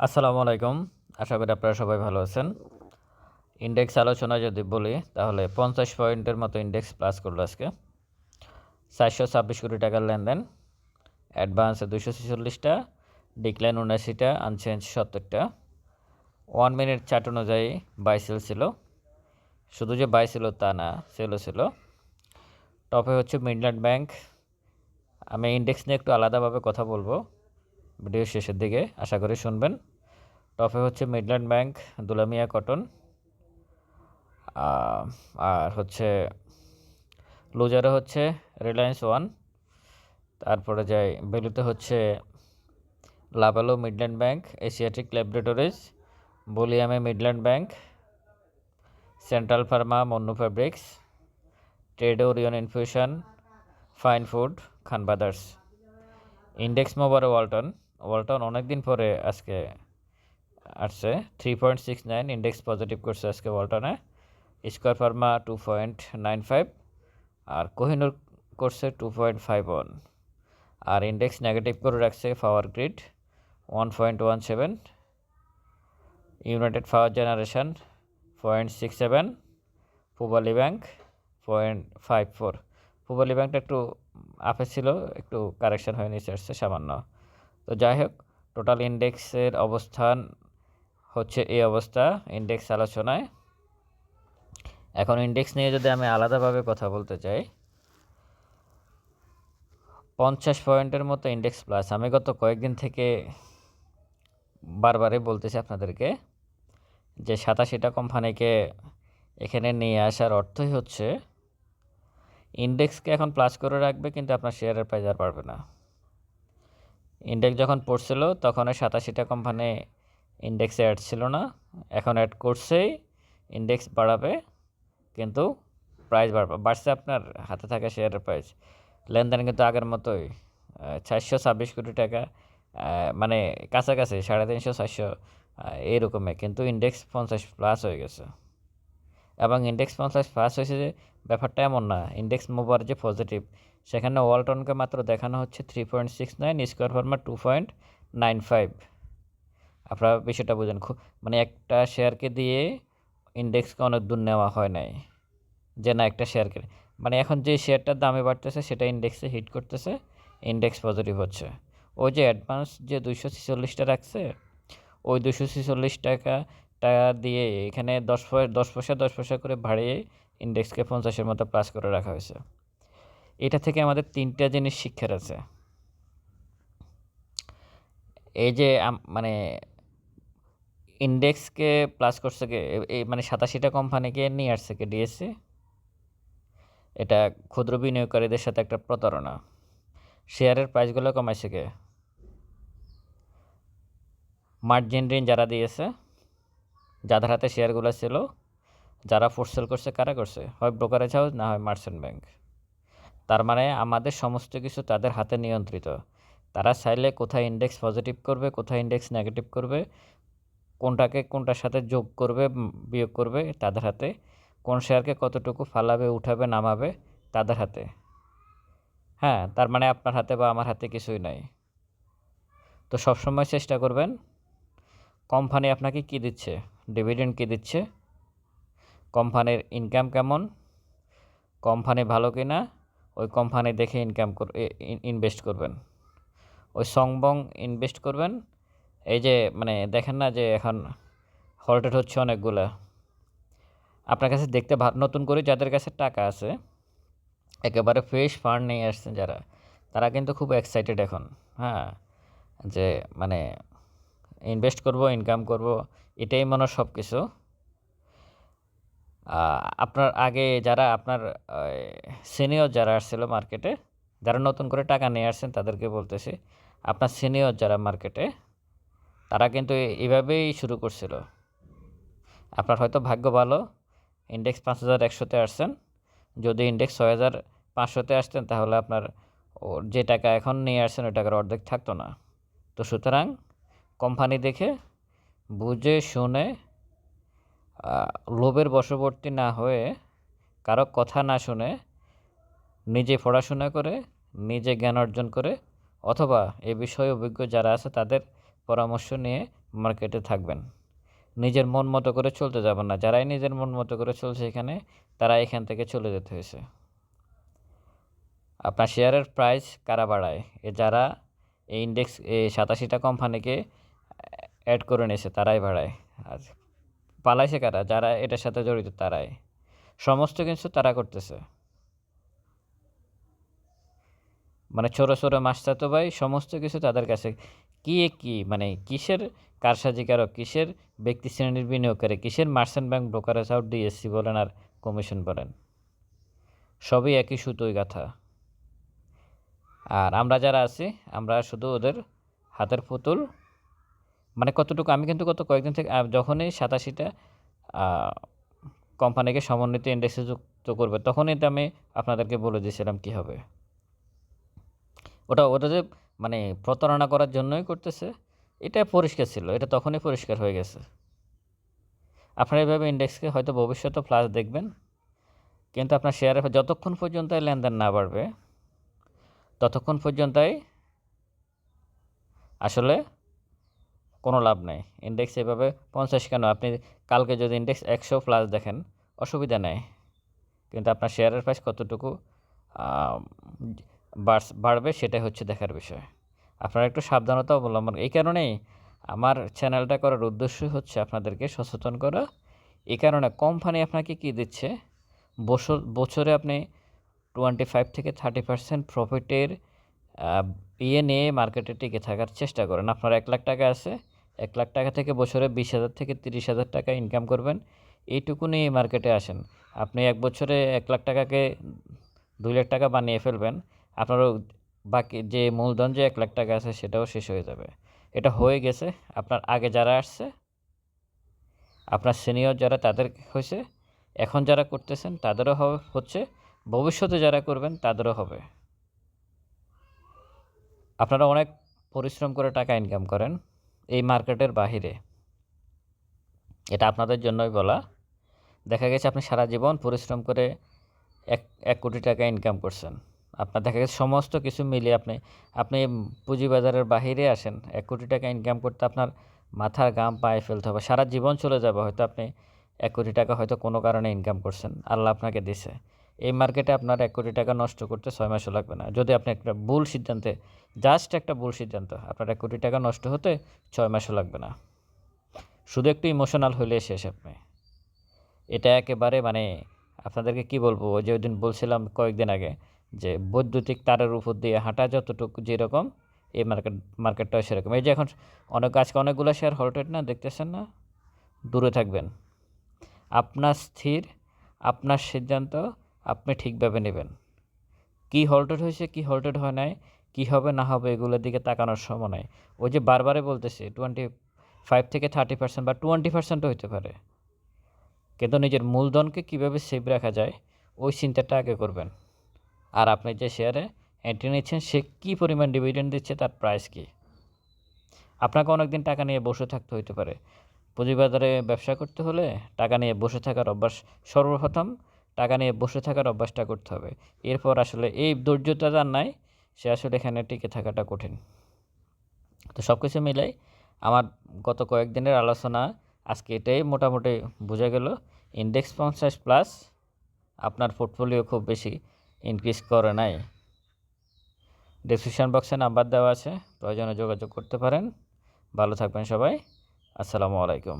আসসালামু আলাইকুম। আশা করি আপনারা সবাই ভালো আছেন। ইন্ডেক্স আলোচনা যদি বলি, তাহলে পঞ্চাশ পয়েন্টের মতো ইন্ডেক্স প্লাস করল আজকে। চারশো ছাব্বিশ কোটি টাকার লেনদেন। অ্যাডভান্সে দুশো ছেচল্লিশটা, ডিক্লাইন উনআশিটা, আনচেঞ্জ সত্তরটা। ওয়ান মিনিট চার্ট অনুযায়ী বাই সেল ছিল। শুধু যে বাই ছিল তা না, সেলও ছিল। টপে হচ্ছে মিডল্যান্ড ব্যাংক। আমি ইন্ডেক্স নিয়ে একটু আলাদাভাবে কথা বলব। ভিডিও শেষের দিকে আশা করি শুনবেন। টপে হচ্ছে মিডল্যান্ড ব্যাংক, দুলামিয়া কটন আর হচ্ছে লুজারে হচ্ছে রিলায়েন্স ওয়ান, তারপরে যাই বেলুতে হচ্ছে লাভালো Midland bank, Asiatic laboratories, বলিয়ামে Midland bank, central pharma, Monno fabrics trade Orion infusion, fine food, Khan brothers. Index মোবার Walton. Walton অনেক দিন পরে আজকে আসছে। Three point six nine index positive করছে আজকে ওয়ালটনে square pharma two point nine five আর কোহিনুর করছে two point five one আর index negative করে রাখছে power grid one point one seven United power generation point six seven Pubali bank point five four Pubali ব্যাংকটা একটু আপে ছিল, একটু কারেকশন হয়ে নিচে আসছে, সামান্য। তো যাই হোক টোটাল ইন্ডেক্সের অবস্থান হচ্ছে এই অবস্থা ইন্ডেক্স আলোচনায়। এখন ইন্ডেক্স নিয়ে যদি আমি আলাদাভাবে কথা বলতে চাই, পঞ্চাশ পয়েন্টের মতো ইন্ডেক্স প্লাস আমি গত কয়েকদিন থেকে বারবারই বলতেছি আপনাদেরকে যে সাতাশিটা কোম্পানিকে এখানে নিয়ে আসার অর্থই হচ্ছে ইন্ডেক্সকে এখন প্লাস করে রাখবে, কিন্তু আপনার শেয়ারের প্রাইস আর পারবে না। ইন্ডেক্স যখন পড়ছিল, তখন ওই সাতাশিটা কোম্পানি ইন্ডেক্সে অ্যাড ছিল না। এখন অ্যাড করছেই ইন্ডেক্স বাড়াবে, কিন্তু প্রাইস বাড়বে। বাড়ছে আপনার হাতে থাকা শেয়ারের প্রাইস লেনদেন কিন্তু আগের মতোই চারশো ছাব্বিশ কোটি টাকা মানে কাছাকাছি, সাড়ে তিনশো, চারশো এইরকমই। কিন্তু ইন্ডেক্স পঞ্চাশ প্লাস হয়ে গেছে। এবং ইন্ডেক্স পঞ্চাশ প্লাস হয়েছে যে, ব্যাপারটা এমন না। ইন্ডেক্স মুভার যে পজিটিভ সেখানে ওয়ালটনকে মাত্র দেখানো হচ্ছে three point six nine square pharma two point nine five আপনারা বিষয়টা বুঝেন, খুব মানে একটা শেয়ারকে দিয়ে ইন্ডেক্সকে অনেক দূর নেওয়া হয় নাই, যে না একটা শেয়ারকে। মানে এখন যে শেয়ারটার দামে বাড়তেছে, সেটা ইন্ডেক্সে হিট করতেছে ইন্ডেক্স পজিটিভ হচ্ছে। ওই যে অ্যাডভান্স যে দুইশো ছেচল্লিশটা রাখছে, ওই দুশো ছেচল্লিশ টাকা টাকা দিয়ে এখানে দশ দশ পয়সা দশ পয়সা করে বাড়িয়ে ইন্ডেক্সকে পঞ্চাশের মতো প্লাস করে রাখা হয়েছে। এটা থেকে আমাদের তিনটা জিনিস শিক্ষার আছে। এই যে মানে ইন্ডেক্সকে প্লাস করছে এই মানে সাতাশিটা কোম্পানিকে নিয়ে আসছে কে ডিএসসি এটা ক্ষুদ্র বিনিয়োগকারীদের সাথে একটা প্রতারণা। শেয়ারের প্রাইসগুলো কমাইছে কে? মার্জিন ঋণ যারা দিয়েছে, যাদের হাতে শেয়ারগুলো ছিল, যারা ফোর্স সেল করছে, কারা করছে? হয় ব্রোকারেজ হাউস না হয় মার্চেন্ট ব্যাংক তার মানে আমাদের সমস্ত কিছু তাদের হাতে নিয়ন্ত্রিত। তারা চাইলে কোথায় ইন্ডেক্স পজিটিভ করবে, কোথায় ইন্ডেক্স নেগেটিভ করবে, কোনটাকে কোনটার সাথে যোগ করবে বিয়োগ করবে তাদের হাতে, কোন শেয়ারকে কতটুকু ফালাবে, উঠাবে, নামাবে তাদের হাতে। হ্যাঁ তার মানে আপনার হাতে বা আমার হাতে কিছুই নাই। তো সবসময় চেষ্টা করবেন কোম্পানি আপনাকে কি দিচ্ছে? ডিভিডেন্ড কি দিচ্ছে? কোম্পানির ইনকাম কেমন? কোম্পানি ভালো কি না ওই কোম্পানি দেখে ইনকাম কর ইনভেস্ট করবেন। ওই সংবং ইনভেস্ট করবেন। এই যে মানে দেখেন না যে এখন হল্টেড হচ্ছে অনেকগুলা। আপনার কাছে দেখতে নতুন করে যাদের কাছে টাকা আছে, একেবারে ফ্রেশ ফান্ড নিয়ে আসছেন যারা, তারা কিন্তু খুব এক্সাইটেড এখন হ্যাঁ? যে মানে ইনভেস্ট করব ইনকাম করব, এটাই মনে সব কিছু আপনার আগে যারা আপনার সিনিয়র যারা আসছিল মার্কেটে যারা নতুন করে টাকা নিয়ে আসছেন তাদেরকে বলতেছি, আপনার সিনিয়র যারা মার্কেটে তারা কিন্তু এভাবেই শুরু করছিল। আপনার হয়তো ভাগ্য ভালো ইন্ডেক্স পাঁচ হাজার একশোতে আসছেন, যদি ইন্ডেক্স ছয় হাজার পাঁচশোতে আসতেন তাহলে আপনার ওর যে টাকা এখন নিয়ে আসছেন ওই টাকার অর্ধেক থাকতো না। তো সুতরাং কোম্পানি দেখে, বুঝে, শুনে লোভের বশবর্তী না হয়ে কারও কথা না শুনে নিজে পড়াশোনা করে, নিজে জ্ঞান অর্জন করে, অথবা এ বিষয়ে অভিজ্ঞ যারা আছে তাদের পরামর্শ নিয়ে মার্কেটে থাকবেন। নিজের মন মতো করে চলতে যাবেন না। যারাই নিজের মন মতো করে চলছে এখানে তারা এখান থেকে চলে যেতে হয়েছে। আপনার শেয়ারের প্রাইস কারা বাড়ায়? এ যারা এই ইন্ডেক্স এই সাতাশিটা কোম্পানিকে অ্যাড করে নিয়েছে, তারাই বাড়ায়। আর পালাইছে কারা? যারা এটার সাথে জড়িত, তারাই। সমস্ত কিছু তারা করতেছে। মানে ছোটো ছোটো মাস্টাতো ভাই, সমস্ত কিছু তাদের কাছে। কি কি? মানে কিসের কারসাজিকারক? কিসের ব্যক্তি শ্রেণির বিনিয়োগকারী? কিসের merchant bank brokerage house DSC বলেন আর কমিশন বলেন? সবই একই সুতোই গাথা। আর আমরা যারা আছি, আমরা শুধু ওদের হাতের পুতুল মানে কতটুকু, আমি কিন্তু গত কয়েকদিন থেকে যখনই সাতাশিটা কোম্পানিকে সমন্বিত ইন্ডেক্সে যুক্ত করবে, তখনই তো আমি আপনাদেরকে বলে দিয়েছিলাম কী হবে। ওটা ওটা যে মানে প্রতারণা করার জন্যই করতেছে, এটা পরিষ্কার ছিল, এটা তখনই পরিষ্কার হয়ে গেছে। আপনারা এইভাবে ইন্ডেক্সকে হয়তো ভবিষ্যতে প্লাস দেখবেন, কিন্তু আপনার শেয়ারে যতক্ষণ পর্যন্ত লেনদেন না বাড়বে, ততক্ষণ পর্যন্তই আসলে কোনো লাভ নেই। ইন্ডেক্স এভাবে পঞ্চাশ কেন? আপনি কালকে যদি ইন্ডেক্স একশো প্লাস দেখেন, অসুবিধা নেই। কিন্তু আপনার শেয়ারের প্রাইস কতটুকু বাড়বে সেটাই হচ্ছে দেখার বিষয়। আপনারা একটু সাবধানতা অবলম্বন। এই কারণেই আমার চ্যানেলটা করার উদ্দেশ্য হচ্ছে আপনাদেরকে সচেতন করা। এই কারণে কোম্পানি আপনাকে কী দিচ্ছে? বছর, বছরে আপনি টোয়েন্টি ফাইভ থেকে থার্টি পার্সেন্ট প্রফিটের ইয়ে নিয়ে মার্কেটে টিকে থাকার চেষ্টা করেন। আপনার এক লাখ টাকা আছে এক লাখ টাকা থেকে বছরে বিশ হাজার থেকে তিরিশ হাজার টাকা ইনকাম করবেন। এইটুকু নিয়ে মার্কেটে আসেন। আপনি এক বছরে এক লাখ টাকাকে দুই লাখ টাকা বানিয়ে ফেলবেন। আপনারও বাকি যে মূলধন যে এক লাখ টাকা আছে, সেটাও শেষ হয়ে যাবে। এটা হয়ে গেছে। আপনার আগে যারা আসছে, আপনার সিনিয়র যারা তাদের হয়েছে, এখন যারা করতেছেন, তাদেরও হবে হচ্ছে। ভবিষ্যতে যারা করবেন, তাদেরও হবে। আপনারা অনেক পরিশ্রম করে টাকা ইনকাম করেন। এই মার্কেটের বাহিরে। এটা আপনাদের জন্যই বলা। দেখা গেছে আপনি সারা জীবন পরিশ্রম করে এক এক কোটি টাকা ইনকাম করছেন। আপনার দেখা গেছে সমস্ত কিছু মিলিয়ে আপনি আপনি পুঁজিবাজারের বাহিরে আসেন, এক কোটি টাকা ইনকাম করতে আপনার মাথার গাম পায়ে ফেলতে হবে। সারা জীবন চলে যাবে, হয়তো আপনি এক কোটি টাকা হয়তো কোনো কারণে ইনকাম করছেন। আল্লাহ আপনাকে দিছে। এই মার্কেটে আপনার এক কোটি টাকা নষ্ট করতে ছয় মাসও লাগবে না। যদি আপনি একটা ভুল সিদ্ধান্তে জাস্ট একটা ভুল সিদ্ধান্ত, আপনার এক কোটি টাকা নষ্ট হতে ছয় মাসও লাগবে না। শুধু একটু ইমোশনাল হলে শেষ আপনি। এটা একেবারে মানে আপনাদেরকে কি বলব যে ওই দিন বলছিলাম কয়েকদিন আগে যে বৈদ্যুতিক তারের উপর দিয়ে হাঁটা যতটুকু যেরকম, এই মার্কেট, মার্কেটটাও সেরকম। এই যে এখন অনেক আজকে অনেকগুলো শেয়ার হল্টেড না, দেখতেছেন না? দূরে থাকবেন। আপনার স্থির, আপনার সিদ্ধান্ত আপনি ঠিকভাবে নেবেন। কী হল্টেড হয়েছে, কী হল্টেড হয় নাই, কী হবে, না হবে, এগুলোর দিকে তাকানোর সময় নাই। ওই যে বারবারে বলতেছি টোয়েন্টি ফাইভ থেকে থার্টি পার্সেন্ট বা টোয়েন্টি পার্সেন্টও হতে পারে। কিন্তু নিজের মূলধনকে কীভাবে সেভ রাখা যায়, ওই চিন্তাটা আগে করবেন। আর আপনি যে শেয়ারে এন্ট্রি নিচ্ছেন, সে কী পরিমাণ ডিভিডেন্ড দিচ্ছে, তার প্রাইস কী? আপনাকে অনেকদিন টাকা নিয়ে বসে থাকতে হইতে পারে। পুঁজিবাজারে ব্যবসা করতে হলে টাকা নিয়ে বসে থাকার অভ্যাস সর্বপ্রথম টাকা নিয়ে বসে থাকার অভ্যাসটা করতে হবে। এরপর আসলে এই ধৈর্যটা যার নাই সে আসলে এখানে টিকে থাকাটা কঠিন। তো সব কিছু মিলাই আমার গত কয়েকদিনের আলোচনা আজকে এটাই মোটামুটি বোঝা গেল। ইন্ডেক্স পঞ্চাশ প্লাস আপনার পোর্টফোলিও খুব বেশি ইনক্রিজ করে নাই। ডিসক্রিপশন বক্সে নাম্বার দেওয়া আছে, প্রয়োজনে যোগাযোগ করতে পারেন। ভালো থাকবেন সবাই। আসসালামু আলাইকুম।